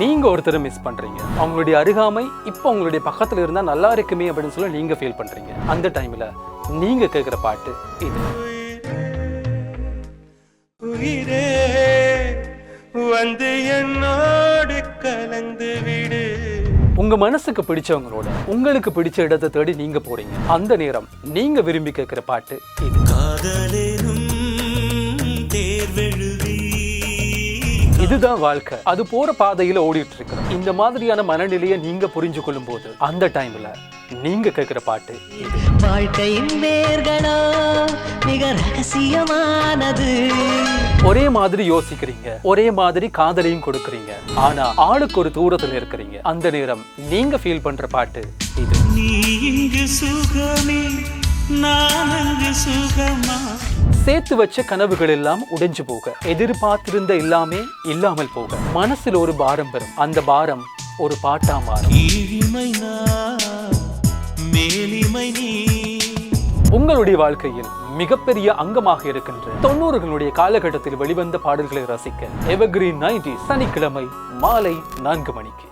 நீங்க ஒருத்தர் மிஸ் பண்றீங்க. அவங்களுடைய அருகாமை இப்போ உங்களுடைய பக்கத்துல இருந்தா நல்லா இருக்குமே அப்படின்னு சொல்லி நீங்க ஃபீல் பண்றீங்க. அந்த டைம்ல நீங்க கேட்குற பாட்டு இது. உயிரே வந்து என்னோடு கலந்து விடு. உங்க மனசுக்கு பிடிச்சவங்களோட உங்களுக்கு பிடிச்ச இடத்தை தேடி நீங்க போறீங்க. அந்த நேரம் நீங்க விரும்பி கேட்குற பாட்டு இது. காதலேனும் இதுதான் வாழ்க்கை. அது போற பாதையில ஓடிட்டு இருக்கிறோம் இந்த மாதிரியான மனநிலையை நீங்க புரிஞ்சு கொள்ளும் போது அந்த டைம்ல நீங்க கேட்குற பாட்டு வாழ்க்கையின் வேர்களோ மிக ரகசியமானது. ஒரே மாதிரி யோசிக்கிறீங்க. ஒரே மாதிரி காதலையும் கொடுக்கறீங்க. ஆனா ஆளுக்கு ஒரு தூரத்துல இருக்கிறீங்க. அந்த நேரம் நீங்க ஃபீல் பண்ற பாட்டு இது. நீ இங்கு சுகமா சேர்த்து வச்ச கனவுகள் எல்லாம் உடைஞ்சு போக எதிர்பார்த்திருந்த எல்லாமே இல்லாமல் போக மனசுல ஒரு பாரம் வரும். அந்த பாரம் ஒரு பாட்டா மாறும் உங்களுடைய வாழ்க்கையில் மிகப்பெரிய அங்கமாக இருக்கின்ற தொண்ணூறுகளுடைய காலகட்டத்தில் வெளிவந்த பாடல்களை ரசிக்க எவர்கிரீன் நைன்டி சனிக்கிழமை மாலை நான்கு மணிக்கு.